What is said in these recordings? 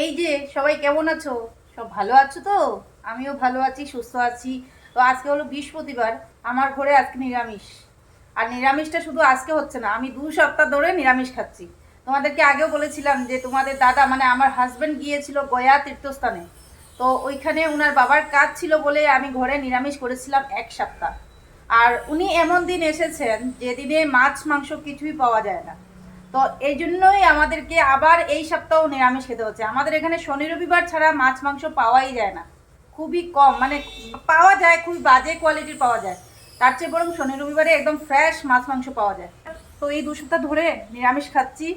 এই যে, সবাই কেমন আছো? সব ভালো আছো তো? আমিও ভালো আছি, সুস্থ আছি। তো আজকে হলো বৃহস্পতিবার, আমার ঘরে আজকে নিরামিষ। আর নিরামিষটা শুধু আজকে হচ্ছে না, আমি দু সপ্তাহ ধরে নিরামিষ খাচ্ছি। তোমাদেরকে আগেও বলেছিলাম যে, তোমাদের দাদা মানে আমার হাজব্যান্ড গিয়েছিল গয়া তীর্থস্থানে। তো ওইখানে ওনার বাবার কাজ ছিল বলে আমি ঘরে নিরামিষ করেছিলাম এক সপ্তাহ। আর উনি এমন দিন এসেছেন, যেদিনে মাছ, মাংস কিছুই পাওয়া যায় না। তো এই জন্যই আমাদেরকে আবার এই সপ্তাহ নিরামিষ খেতে হচ্ছে। আমাদের এখানে শনি রবিবার ছাড়া মাছ, মাংস পাওয়াই যায় না। খুবই কম মানে পাওয়া যায়, খুবই বাজে কোয়ালিটির পাওয়া যায়। তার চেয়ে বরং শনি রবিবারে একদম ফ্রেশ মাছ, মাংস পাওয়া যায়। তো এই দু সপ্তাহ ধরে নিরামিষ খাচ্ছি।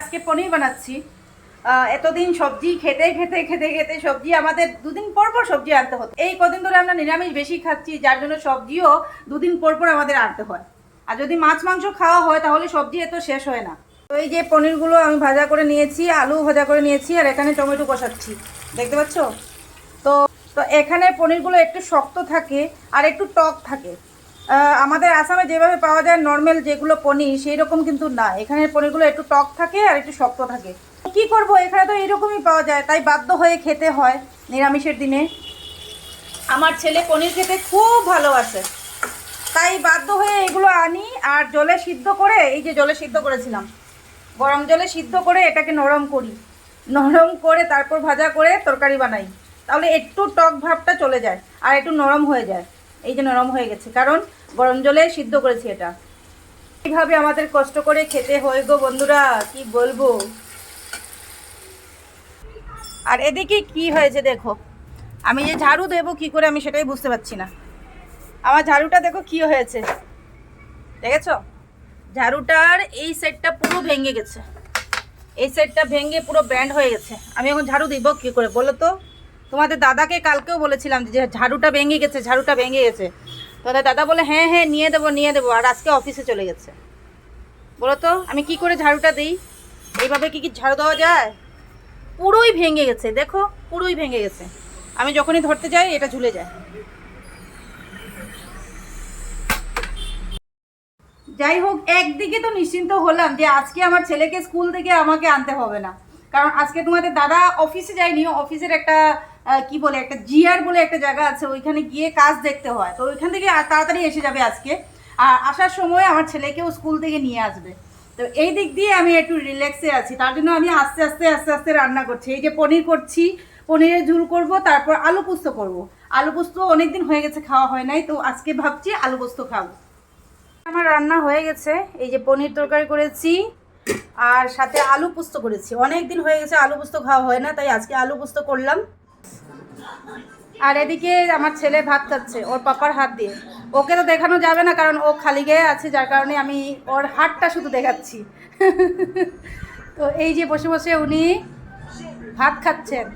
আজকে পনির বানাচ্ছি। এতদিন সবজি খেতে খেতে খেতে খেতে সবজি আমাদের দুদিন পর পর সবজি আনতে হতো। এই কদিন ধরে আমরা নিরামিষ বেশি খাচ্ছি, যার জন্য সবজিও দুদিন পর পর আমাদের আনতে হয়। আর যদি মাছ, মাংস খাওয়া হয়, তাহলে সবজি এত শেষ হয় না। তো এই যে পনিরগুলো আমি ভাজা করে নিয়েছি আলু ভাজা করে নিয়েছি, আর এখানে টমেটো কষাচ্ছি। দেখতে পাচ্ছ? তো তো এখানে পনিরগুলো একটু শক্ত থাকে আর একটু টক থাকে। আমাদের আসামে যেভাবে পাওয়া যায় নর্মাল যেগুলো পনির সেই রকম কিন্তু না। এখানে পনিরগুলো একটু টক থাকে আর একটু শক্ত থাকে। কি করব? এখানে তো এরকমই পাওয়া যায়। তাই বাধ্য হয়ে খেতে হয় নিরামিষের দিনে। আমার ছেলে পনির খেতে খুব ভালোবাসে। তাই বাধ্য হয়ে এগুলো আনি আর জলে সিদ্ধ করে, এই যে জলে সিদ্ধ করেছিলাম, গরম জলে সিদ্ধ করে এটাকে নরম করি। নরম করে তারপর ভাজা করে তরকারি বানাই। তাহলে একটু টক ভাবটা চলে যায় আর একটু নরম হয়ে যায়। এই যে নরম হয়ে গেছে, কারণ গরম জলে সিদ্ধ করেছি এটা। এইভাবে আমাদের কষ্ট করে খেতে হয় গো বন্ধুরা, কি বলব? আর এদিকে কি হয়েছে দেখো, আমি যে ঝাড়ু দেবো কি করে আমি সেটাই বুঝতে পারছি না। আমার ঝাড়ুটা দেখো কি হয়েছে। দেখেছ? ঝাড়ুটার এই সেটটা পুরো ভেঙে গেছে। এই সেটটা ভেঙে পুরো ব্যান্ড হয়ে গেছে। আমি এখন ঝাড়ু দিব কি করে বলো তো? তোমাদের দাদাকে কালকেও বলেছিলাম যে ঝাড়ুটা ভেঙে গেছে, ঝাড়ুটা ভেঙে গেছে। তোমাদের দাদা বলে হ্যাঁ হ্যাঁ নিয়ে দেবো নিয়ে দেবো। আর আজকে অফিসে চলে গেছে। বলো তো, আমি কি করে ঝাড়ুটা দিই? এইভাবে কি কি ঝাড়ু দেওয়া যায়? পুরোই ভেঙে গেছে, দেখো, পুরোই ভেঙে গেছে। আমি যখনই ধরতে যাই, এটা ঝুলে যায়। যাই হোক, একদিকে তো নিশ্চিন্ত হলাম যে আজকে আমার ছেলেকে স্কুল থেকে আমাকে আনতে হবে না। কারণ আজকে তোমাদের দাদা অফিসে যায়নি, অফিসের একটা কি বলে, একটা জিআর বলে একটা জায়গা আছে, ওইখানে গিয়ে কাজ দেখতে হয়। তো ওইখান থেকে তাড়াতাড়ি এসে যাবে আজকে। আর আসার সময় আমার ছেলেকেও স্কুল থেকে নিয়ে আসবে। তো এই দিক দিয়ে আমি একটু রিল্যাক্সে আছি। তার জন্য আমি আস্তে আস্তে আস্তে আস্তে রান্না করছি। এই যে পনির করছি, পনিরের ঝুল করব, তারপর আলু পোস্ত করব। আলু পোস্ত অনেকদিন হয়ে গেছে, খাওয়া হয় নাই। তো আজকে ভাবছি আলু পোস্ত খাব। আমার রান্না হয়ে গেছে। এই যে পনির তরকারি করেছি, আর সাথে আলু পোস্ত করেছি। অনেক দিন হয়ে গেছে আলু পোস্ত খাওয়া হয় না, তাই আজকে আলু পোস্ত করলাম। আর এদিকে আমার ছেলে ভাত খাচ্ছে, ওর পাপার হাত দিয়ে। ওকে তো দেখানো যাবে না, কারণ ও খালি গায়ে আছে, যার কারণে আমি ওর হাতটা শুধু দেখাচ্ছি। তো এই যে বসে বসে উনি ভাত খাচ্ছেন।